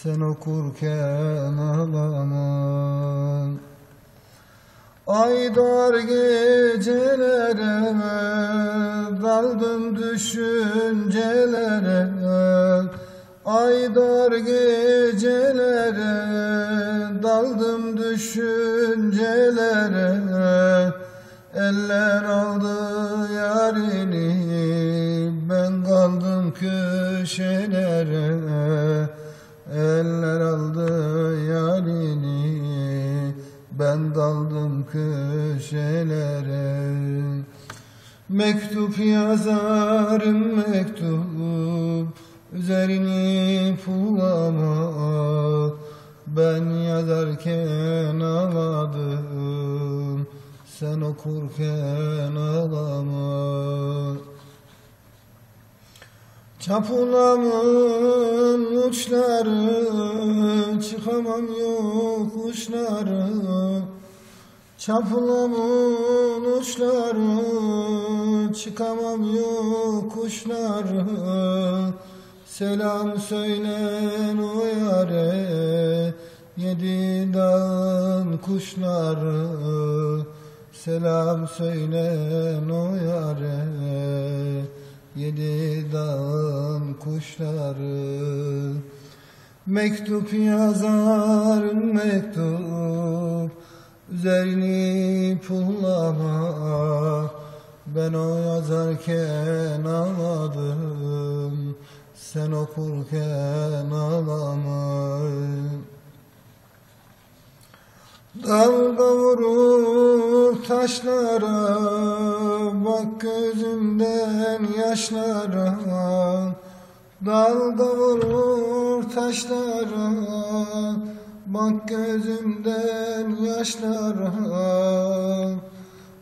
Sen okurken ağlama Aydar gecelere daldım düşüncelere. Aydar gecelere daldım düşüncelere. Eller aldı yarini ben kaldım köşelere Eller aldı yarini ben daldım köşelere Mektup yazarım mektup Üzerini pulama Ben yazarken ağladım Sen okurken ağlama Çapulamın uçları Çıkamam yokuşları Çapulamın uçları Çıkamam yokuşları Selam söylen o yare Yedi dağın kuşları. Selam söylen o yare Yedi dağın kuşları Mektup yazarım mektup Üzerini pullama. Ben o yazarken ağladım Sen okurken ağlama Dalga vurur taşlara gözümden yaşlara Dalga vurur taşlara Bak gözümden yaşlara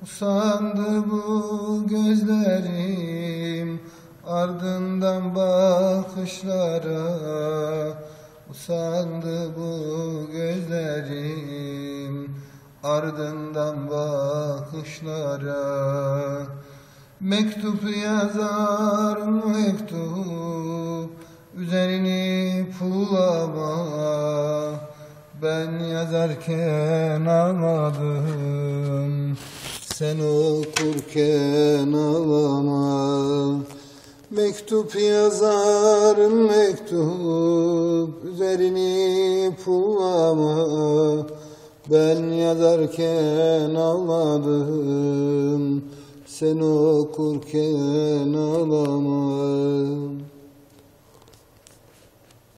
Usandı bu gözlerim. Ardından bakışlara Usandı bu gözlerim. Ardından bakışlara Mektup yazar mektup Üzerini pulama Ben yazarken ağladım Sen okurken ağlama. Mektup yazarım mektup Üzerini pullama Ben yazarken ağladım Sen okurken ağlama